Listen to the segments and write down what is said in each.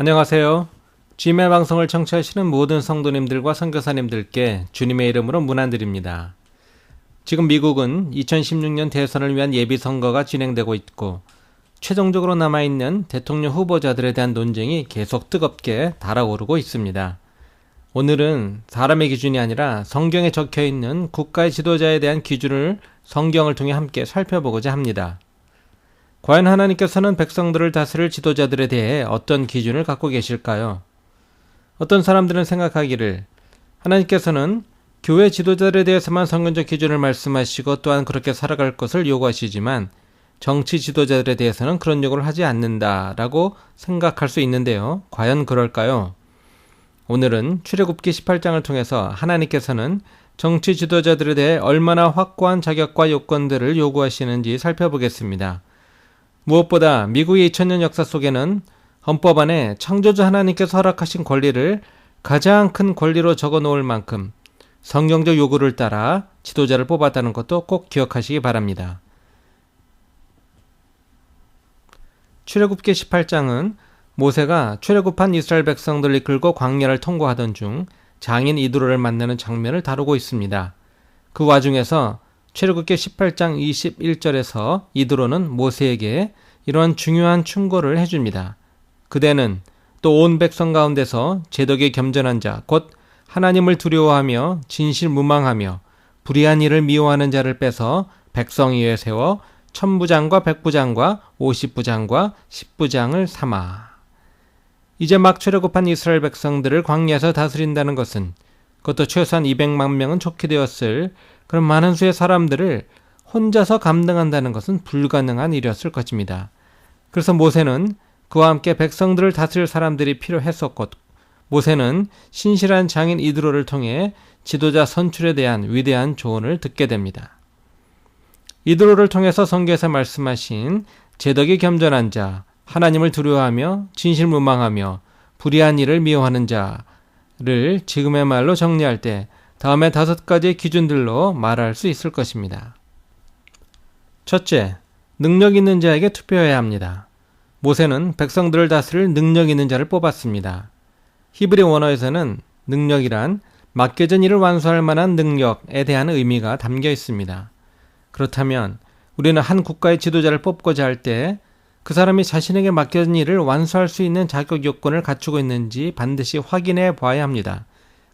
안녕하세요. 주님의 방송을 청취하시는 모든 성도님들과 선교사님들께 주님의 이름으로 문안드립니다. 지금 미국은 2016년 대선을 위한 예비 선거가 진행되고 있고 최종적으로 남아있는 대통령 후보자들에 대한 논쟁이 계속 뜨겁게 달아오르고 있습니다. 오늘은 사람의 기준이 아니라 성경에 적혀 있는 국가의 지도자에 대한 기준을 성경을 통해 함께 살펴보고자 합니다. 과연 하나님께서는 백성들을 다스릴 지도자들에 대해 어떤 기준을 갖고 계실까요? 어떤 사람들은 생각하기를 하나님께서는 교회 지도자들에 대해서만 성경적 기준을 말씀하시고 또한 그렇게 살아갈 것을 요구하시지만 정치 지도자들에 대해서는 그런 요구를 하지 않는다라고 생각할 수 있는데요. 과연 그럴까요? 오늘은 출애굽기 18장을 통해서 하나님께서는 정치 지도자들에 대해 얼마나 확고한 자격과 요건들을 요구하시는지 살펴보겠습니다. 무엇보다 미국의 2000년 역사 속에는 헌법 안에 창조주 하나님께서 허락하신 권리를 가장 큰 권리로 적어 놓을 만큼 성경적 요구를 따라 지도자를 뽑았다는 것도 꼭 기억하시기 바랍니다. 출애굽기 18장은 모세가 출애굽한 이스라엘 백성들을 이끌고 광야를 통과하던 중 장인 이드로를 만나는 장면을 다루고 있습니다. 그 와중에서 출애굽기 18장 21절에서 이드로는 모세에게 이러한 중요한 충고를 해줍니다. 그대는 또 온 백성 가운데서 제덕에 겸전한 자, 곧 하나님을 두려워하며 진실 무망하며 불의한 일을 미워하는 자를 빼서 백성 위에 세워 천부장과 백부장과 오십부장과 십부장을 삼아. 이제 막 출애굽한 이스라엘 백성들을 광야에서 다스린다는 것은 그것도 최소한 200만 명은 좋게 되었을 그런 많은 수의 사람들을 혼자서 감당한다는 것은 불가능한 일이었을 것입니다. 그래서 모세는 그와 함께 백성들을 다스릴 사람들이 필요했었고 모세는 신실한 장인 이드로를 통해 지도자 선출에 대한 위대한 조언을 듣게 됩니다. 이드로를 통해서 성경에서 말씀하신 제덕이 겸전한 자, 하나님을 두려워하며 진실무망하며 불의한 일을 미워하는 자 를 지금의 말로 정리할 때 다음에 다섯 가지 기준들로 말할 수 있을 것입니다. 첫째, 능력 있는 자에게 투표해야 합니다. 모세는 백성들을 다스릴 능력 있는 자를 뽑았습니다. 히브리 원어에서는 능력이란 맡겨진 일을 완수할 만한 능력에 대한 의미가 담겨 있습니다. 그렇다면 우리는 한 국가의 지도자를 뽑고자 할 때 그 사람이 자신에게 맡겨진 일을 완수할 수 있는 자격 요건을 갖추고 있는지 반드시 확인해 봐야 합니다.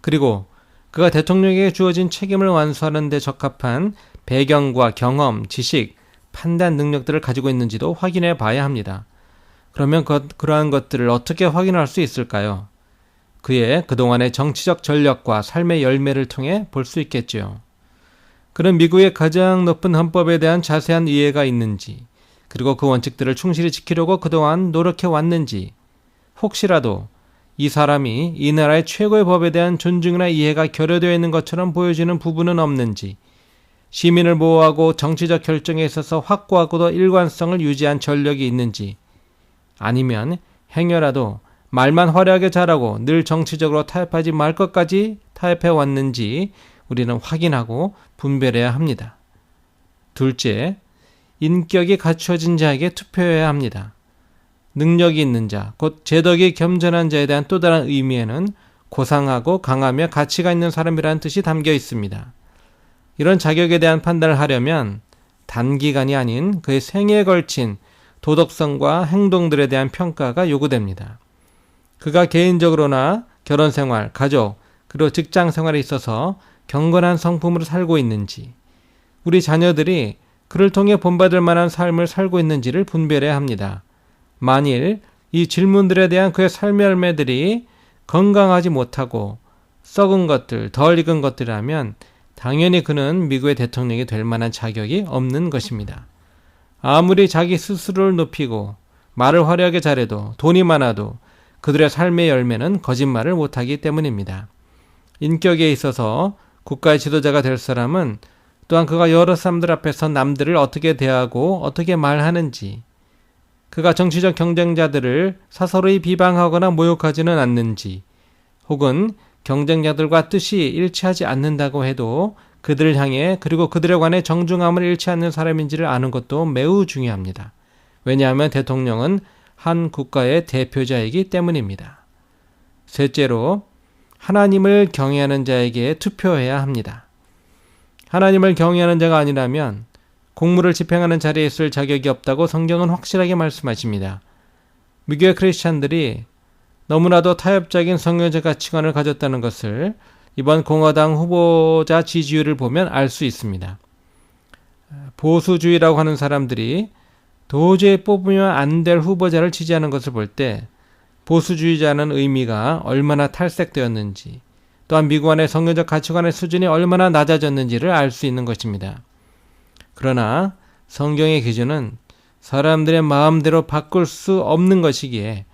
그리고 그가 대통령에게 주어진 책임을 완수하는 데 적합한 배경과 경험, 지식, 판단 능력들을 가지고 있는지도 확인해 봐야 합니다. 그러면 그, 그러한 것들을 어떻게 확인할 수 있을까요? 그의 그동안의 정치적 전력과 삶의 열매를 통해 볼 수 있겠지요. 그는 미국의 가장 높은 헌법에 대한 자세한 이해가 있는지, 그리고 그 원칙들을 충실히 지키려고 그동안 노력해 왔는지, 혹시라도 이 사람이 이 나라의 최고의 법에 대한 존중이나 이해가 결여되어 있는 것처럼 보여지는 부분은 없는지, 시민을 보호하고 정치적 결정에 있어서 확고하고도 일관성을 유지한 전력이 있는지, 아니면 행여라도 말만 화려하게 잘하고 늘 정치적으로 타협하지 말 것까지 타협해 왔는지 우리는 확인하고 분별해야 합니다. 둘째, 인격이 갖추어진 자에게 투표해야 합니다. 능력이 있는 자, 곧 제덕이 겸전한 자에 대한 또 다른 의미에는 고상하고 강하며 가치가 있는 사람이라는 뜻이 담겨 있습니다. 이런 자격에 대한 판단을 하려면 단기간이 아닌 그의 생애에 걸친 도덕성과 행동들에 대한 평가가 요구됩니다. 그가 개인적으로나 결혼 생활, 가족, 그리고 직장 생활에 있어서 경건한 성품으로 살고 있는지, 우리 자녀들이 그를 통해 본받을 만한 삶을 살고 있는지를 분별해야 합니다. 만일 이 질문들에 대한 그의 삶의 열매들이 건강하지 못하고 썩은 것들, 덜 익은 것들이라면 당연히 그는 미국의 대통령이 될 만한 자격이 없는 것입니다. 아무리 자기 스스로를 높이고 말을 화려하게 잘해도 돈이 많아도 그들의 삶의 열매는 거짓말을 못하기 때문입니다. 인격에 있어서 국가의 지도자가 될 사람은 또한 그가 여러 사람들 앞에서 남들을 어떻게 대하고 어떻게 말하는지, 그가 정치적 경쟁자들을 사서로이 비방하거나 모욕하지는 않는지, 혹은 경쟁자들과 뜻이 일치하지 않는다고 해도 그들을 향해 그리고 그들에 관해 정중함을 잃지 않는 사람인지를 아는 것도 매우 중요합니다. 왜냐하면 대통령은 한 국가의 대표자이기 때문입니다. 셋째로 하나님을 경외하는 자에게 투표해야 합니다. 하나님을 경외하는 자가 아니라면 공무를 집행하는 자리에 있을 자격이 없다고 성경은 확실하게 말씀하십니다. 미교의 크리스찬들이 너무나도 타협적인 성경적 가치관을 가졌다는 것을 이번 공화당 후보자 지지율을 보면 알 수 있습니다. 보수주의라고 하는 사람들이 도저히 뽑으면 안 될 후보자를 지지하는 것을 볼 때 보수주의자는 의미가 얼마나 탈색되었는지 또한 미국 안의 성경적 가치관의 수준이 얼마나 낮아졌는지를 알 수 있는 것입니다. 그러나 성경의 기준은 사람들의 마음대로 바꿀 수 없는 것이기에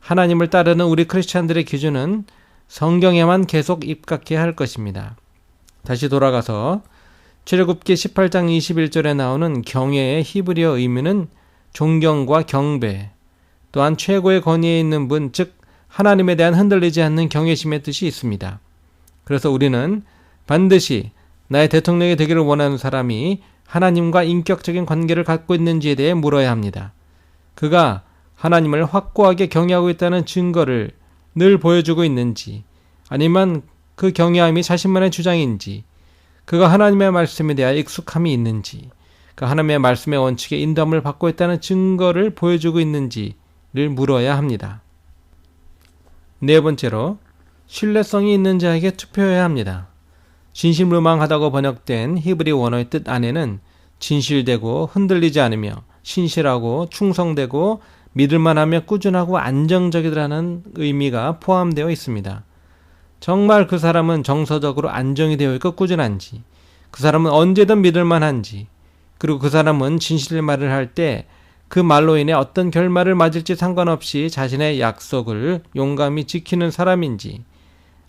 하나님을 따르는 우리 크리스찬들의 기준은 성경에만 계속 입각해야 할 것입니다. 다시 돌아가서 출애굽기 18장 21절에 나오는 경외의 히브리어 의미는 존경과 경배, 또한 최고의 권위에 있는 분, 즉 하나님에 대한 흔들리지 않는 경외심의 뜻이 있습니다. 그래서 우리는 반드시 나의 대통령이 되기를 원하는 사람이 하나님과 인격적인 관계를 갖고 있는지에 대해 물어야 합니다. 그가 하나님을 확고하게 경외하고 있다는 증거를 늘 보여주고 있는지, 아니면 그 경외함이 자신만의 주장인지, 그가 하나님의 말씀에 대한 익숙함이 있는지, 그 하나님의 말씀의 원칙에 인도함을 받고 있다는 증거를 보여주고 있는지를 물어야 합니다. 네 번째로, 신뢰성이 있는 자에게 투표해야 합니다. 진실무망하다고 번역된 히브리 원어의 뜻 안에는 진실되고 흔들리지 않으며 신실하고 충성되고 믿을만하며 꾸준하고 안정적이라는 의미가 포함되어 있습니다. 정말 그 사람은 정서적으로 안정이 되어 있고 꾸준한지, 그 사람은 언제든 믿을만한지, 그리고 그 사람은 진실의 말을 할 때 그 말로 인해 어떤 결말을 맞을지 상관없이 자신의 약속을 용감히 지키는 사람인지,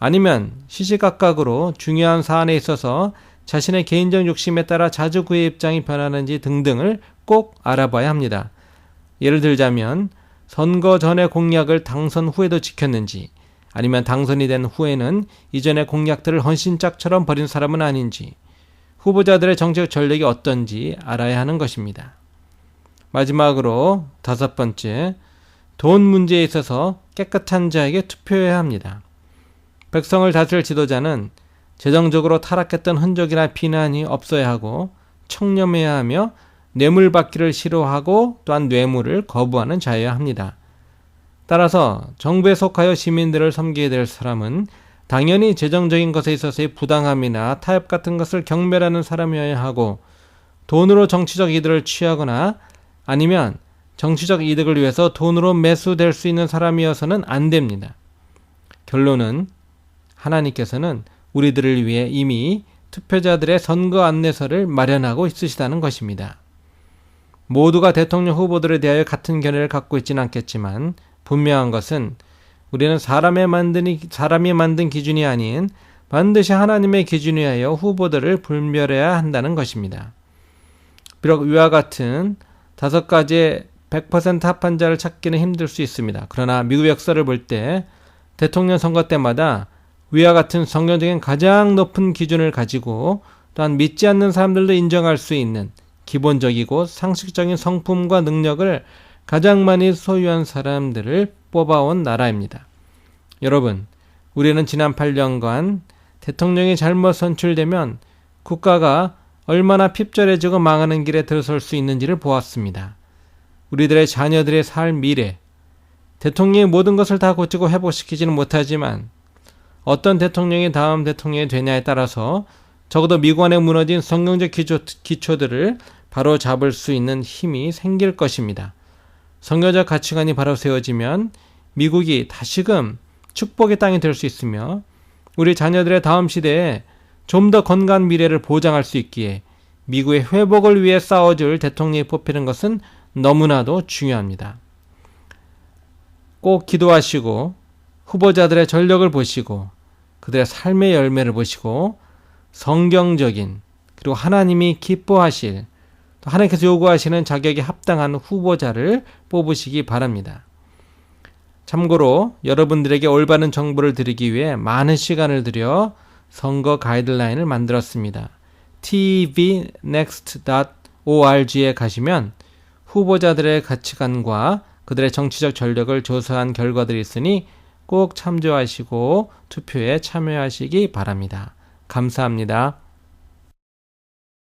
아니면 시시각각으로 중요한 사안에 있어서 자신의 개인적 욕심에 따라 자주 그의 입장이 변하는지 등등을 꼭 알아봐야 합니다. 예를 들자면 선거 전의 공약을 당선 후에도 지켰는지 아니면 당선이 된 후에는 이전의 공약들을 헌신짝처럼 버린 사람은 아닌지 후보자들의 정책 전략이 어떤지 알아야 하는 것입니다. 마지막으로 다섯 번째, 돈 문제에 있어서 깨끗한 자에게 투표해야 합니다. 백성을 다스릴 지도자는 재정적으로 타락했던 흔적이나 비난이 없어야 하고 청렴해야 하며 뇌물 받기를 싫어하고 또한 뇌물을 거부하는 자여야 합니다. 따라서 정부에 속하여 시민들을 섬기게 될 사람은 당연히 재정적인 것에 있어서의 부당함이나 타협 같은 것을 경멸하는 사람이어야 하고 돈으로 정치적 이득을 취하거나 아니면 정치적 이득을 위해서 돈으로 매수될 수 있는 사람이어서는 안 됩니다. 결론은 하나님께서는 우리들을 위해 이미 투표자들의 선거 안내서를 마련하고 있으시다는 것입니다. 모두가 대통령 후보들에 대하여 같은 견해를 갖고 있지는 않겠지만 분명한 것은 우리는 사람의 만든 사람이 만든 기준이 아닌 반드시 하나님의 기준에 하여 후보들을 분별해야 한다는 것입니다. 비록 위와 같은 다섯 가지의 100% 합한 자를 찾기는 힘들 수 있습니다. 그러나 미국 역사를 볼 때 대통령 선거 때마다 위와 같은 성경적인 가장 높은 기준을 가지고 또한 믿지 않는 사람들도 인정할 수 있는 기본적이고 상식적인 성품과 능력을 가장 많이 소유한 사람들을 뽑아온 나라입니다. 여러분, 우리는 지난 8년간 대통령이 잘못 선출되면 국가가 얼마나 핍절해지고 망하는 길에 들어설 수 있는지를 보았습니다. 우리들의 자녀들의 살 미래, 대통령이 모든 것을 다 고치고 회복시키지는 못하지만 어떤 대통령이 다음 대통령이 되냐에 따라서 적어도 미관에 무너진 성경적 기초, 기초들을 바로 잡을 수 있는 힘이 생길 것입니다. 성경적 가치관이 바로 세워지면 미국이 다시금 축복의 땅이 될 수 있으며 우리 자녀들의 다음 시대에 좀 더 건강한 미래를 보장할 수 있기에 미국의 회복을 위해 싸워줄 대통령이 뽑히는 것은 너무나도 중요합니다. 꼭 기도하시고 후보자들의 전력을 보시고 그들의 삶의 열매를 보시고 성경적인 그리고 하나님이 기뻐하실 또 하나님께서 요구하시는 자격에 합당한 후보자를 뽑으시기 바랍니다. 참고로 여러분들에게 올바른 정보를 드리기 위해 많은 시간을 들여 선거 가이드라인을 만들었습니다. tvnext.org에 가시면 후보자들의 가치관과 그들의 정치적 전력을 조사한 결과들이 있으니 꼭 참조하시고 투표에 참여하시기 바랍니다. 감사합니다.